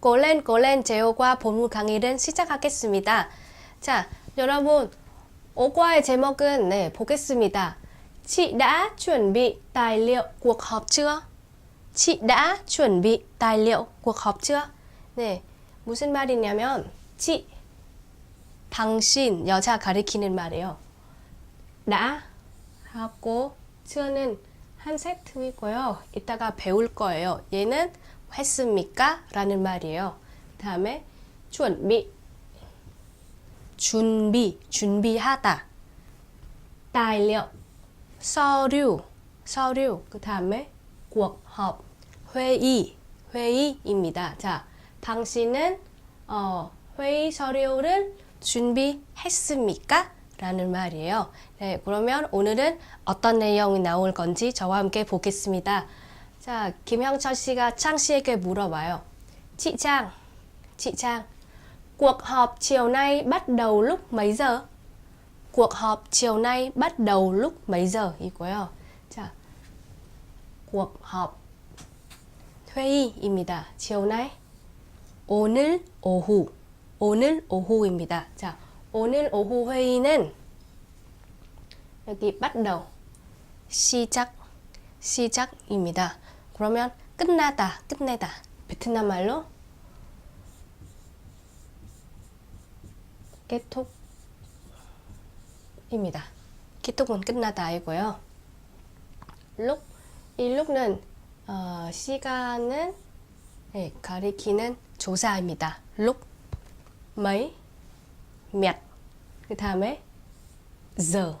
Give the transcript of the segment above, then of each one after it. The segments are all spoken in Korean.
고렌 고렌 제오과 본문 강의를 시작하겠습니다. 자, 여러분 오과의 제목은 네, 보겠습니다. Chị đã chuẩn bị tài liệu cuộc họp chưa? Chị đã chuẩn bị tài liệu cuộc họp chưa? 네, 무슨 말이냐면 chị 당신 여자 가리키는 말이에요. 나 하고 츠는 한 세트이고요. 이따가 배울 거예요. 얘는 했습니까? 라는 말이에요. 다음에 준비 준비 준비하다 tài 서류 서류 그 다음에 cuộc 회의 회의입니다. 자, 당신은 어, 회의 서류를 준비했습니까? 라는 말이에요. 네, 그러면 오늘은 어떤 내용이 나올 건지 저와 함께 보겠습니다. 자, 김형철 씨가 창 씨에게 물어봐요. Chị Trang, cuộc họp chiều nay bắt đầu lúc mấy giờ? cuộc họp chiều nay bắt đầu lúc mấy giờ? 이고요. 자, cuộc họp 회의입니다. nay 오늘 오후 오늘 오후입니다. 자, 오늘 오후 회의는 여기 bắt 시작 시작입니다. 그러면 끝나다 끝내다 베트남 말로 kết thúc 입니다. kết thúc 은 끝나다이고요. lúc 이 look는 어, 시간은 네, 가리키는 조사입니다. lúc mấy 몇, 그 다음에 giờ,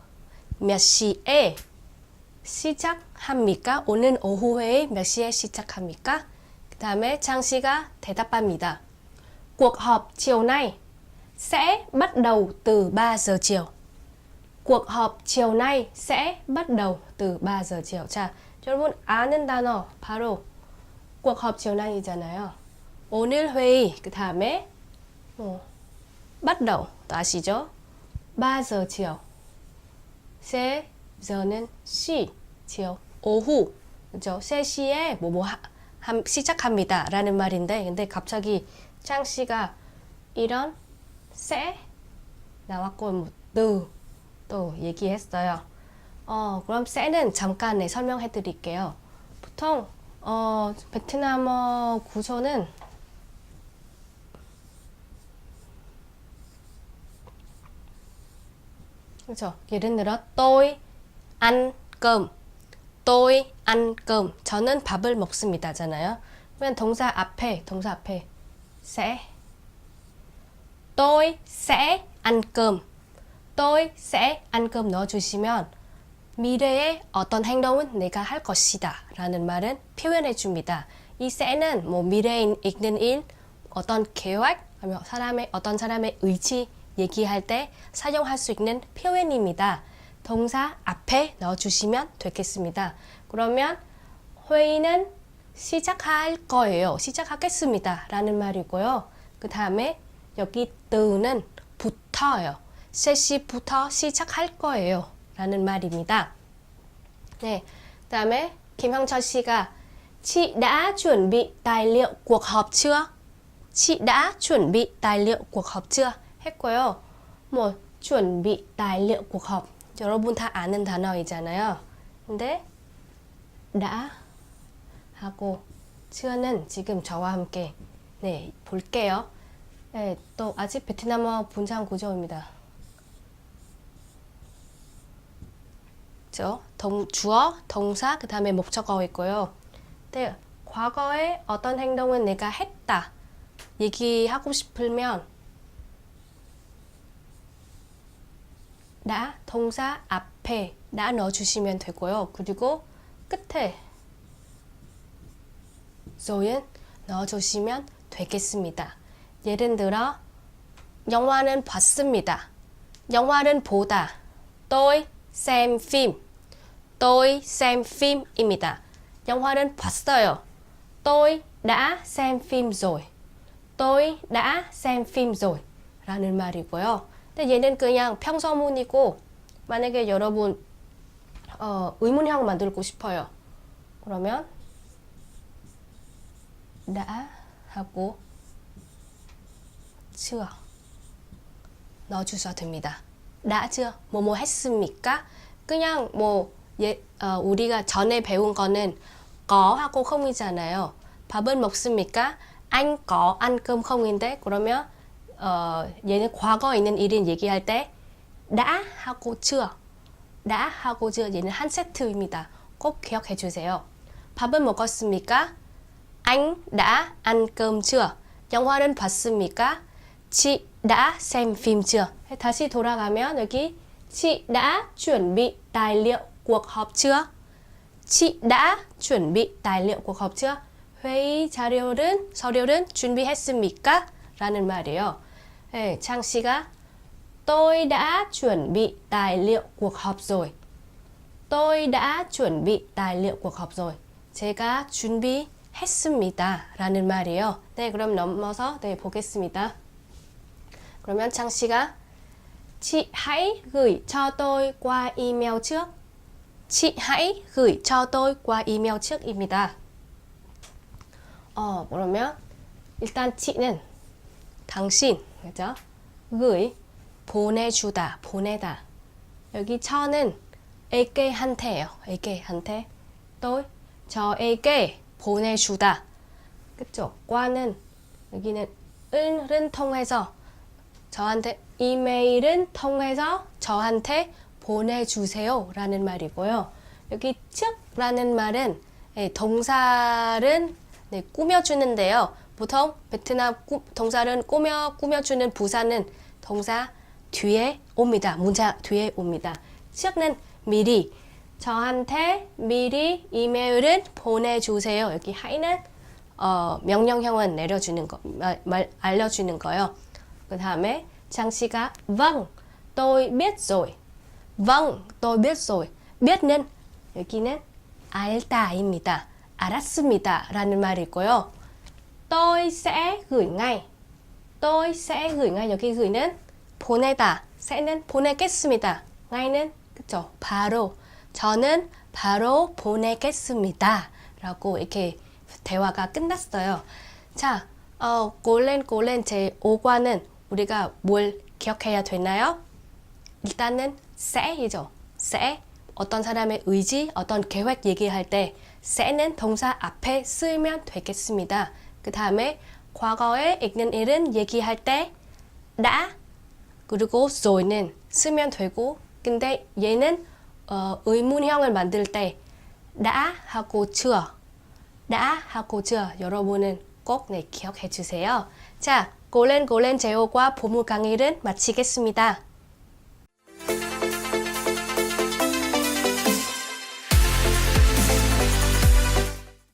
몇 시에 시작합니까? 오늘 오후에 몇 시에 시작합니까? 그 다음에 창 씨가 대답합니다. Cuộc họp chiều nay sẽ bắt đầu từ 3 giờ chiều. Cuộc họp chiều nay sẽ bắt đầu từ 3 giờ chiều. 자, 여러분 아는 단어 바로 cuộc họp chiều nay이잖아요. 오늘 회의 그 다음에 어, bắt đầu 또 아시죠? 3 giờ chiều. 세 저는 시 chiều 오후 그죠? 3시에 뭐뭐 시작합니다 라는 말인데 근데 갑자기 짱 씨가 이런 세 나왔고 뭐, 느, 또 얘기했어요. 어, 그럼 세는 잠깐 네, 설명해 드릴게요. 보통 어, 베트남어 구조는 그렇죠. 예를 들어 tôi ăn cơm. tôi ăn cơm. 저는 밥을 먹습니다잖아요. 그러면 동사 앞에 동사 앞에 sẽ tôi sẽ ăn cơm. tôi sẽ ăn cơm 넣어 주시면 미래에 어떤 행동은 내가 할 것이다 라는 말은 표현해 줍니다. 이 세는 뭐 미래에 있는 일, 어떤 계획, 아니면 사람의 어떤 사람의 의지 얘기할 때 사용할 수 있는 표현입니다. 동사 앞에 넣어주시면 되겠습니다. 그러면 회의는 시작할 거예요. 시작하겠습니다. 라는 말이고요. 그 다음에 여기 뜨는 붙어요. 3시부터 시작할 거예요. 라는 말입니다. 네. 그 다음에 김형철 씨가 Chị đã chuẩn bị tài liệu cuộc họp chưa? Chị đã chuẩn bị tài liệu cuộc họp chưa? 했고요. 뭐 bị tài cuộc 여러분 다 아는 단어이잖아요. 근데 đã 하고 츠는 지금 저와 함께 네 볼게요. 네, 또 아직 베트남어 분장 구조입니다. 저 동, 주어, 동사, 그 다음에 목적어 있고요. 네, 과거에 어떤 행동은 내가 했다 얘기하고 싶으면 나 동사 앞에 나 넣어주시면 되고요. 그리고 끝에 조인 넣어주시면 되겠습니다. 예를 들어 영화는 봤습니다. 영화는 보다. tôi xem phim. tôi xem phim입니다. 영화는 봤어요. tôi đã xem phim rồi. tôi đã xem phim rồi. 라는 말이고요. 근데 얘는 그냥 평서문이고 만약에 여러분 어, 의문형 만들고 싶어요. 그러면 đã 하고 chưa 넣어주셔도 됩니다. chưa 뭐뭐 했습니까? 그냥 뭐 예, 어, 우리가 전에 배운 거는 có 하고 không 이잖아요. 밥은 먹습니까? anh có ăn cơm không?인데 그러면 어, 얘는 과거 있는 일인 얘기할 때 đã 하고 chưa đã 하고 chưa 얘는 한 세트입니다. 꼭 기억해 주세요. 밥은 먹었습니까? Anh đã ăn cơm chưa? 영화는 봤습니까? Chị đã xem phim chưa? 다시 돌아가면 여기 tài liệu cuộc họp chưa? Chị đã chuẩn bị tài liệu cuộc họp chưa? 회의 자료는 서류는 준비했습니까? 라는 말이에요. 네, 창 씨가 Tôi đã chuẩn bị tài liệu cuộc họp rồi. Tôi đã chuẩn bị tài liệu cuộc họp rồi. 제가 준비했습니다. 라는 말이에요. 네, 그럼 넘어서 네, 보겠습니다. 그러면 창 씨가 Chị hãy gửi cho tôi qua email trước. Chị hãy gửi cho tôi qua email trước 입니다. 어, 그러면 일단 치는 당신, 그죠? gửi 보내주다, 보내다. 여기 처는 에게한테예요. 에게한테. 또 저에게 보내주다. 그쵸? 과는 여기는 은은 통해서 저한테 이메일은 통해서 저한테 보내주세요 라는 말이고요. 여기 측라는 말은 예, 동사를 네, 꾸며주는데요. 보통 베트남 꾸, 동사는 꾸며, 꾸며주는 부사는 동사 뒤에 옵니다. 문자 뒤에 옵니다. 측는 미리 저한테 미리 이메일은 보내주세요. 여기 하이는 어, 명령형은 내려주는 거, 말, 말, 알려주는 거요. 그 다음에 Trang 씨가 vâng, tôi biết rồi. vâng, tôi biết rồi. biết 는 여기는 알다입니다. 알았습니다. 라는 말이 있고요. Tôi sẽ gửi ngay. tôi sẽ gửi ngay. 여기 gử이는 보내다. 새는 보내겠습니다. ngay는 그쵸? 바로. 저는 바로 보내겠습니다. 라고 이렇게 대화가 끝났어요. 자, 어, 골렌 골렌 제 5과는 우리가 뭘 기억해야 되나요? 일단은 세이죠. 세. 어떤 사람의 의지, 어떤 계획 얘기할 때 세는 동사 앞에 쓰면 되겠습니다. 그 다음에 과거에 읽는 일은 얘기할 때 đã 그리고 so는 쓰면 되고 근데 얘는 어, 의문형을 만들 때 đã 하고 chưa đã 하고 chưa 여러분은 꼭 네, 기억해 주세요. 자, 골렌 골렌 제오과 보물 강의를 마치겠습니다.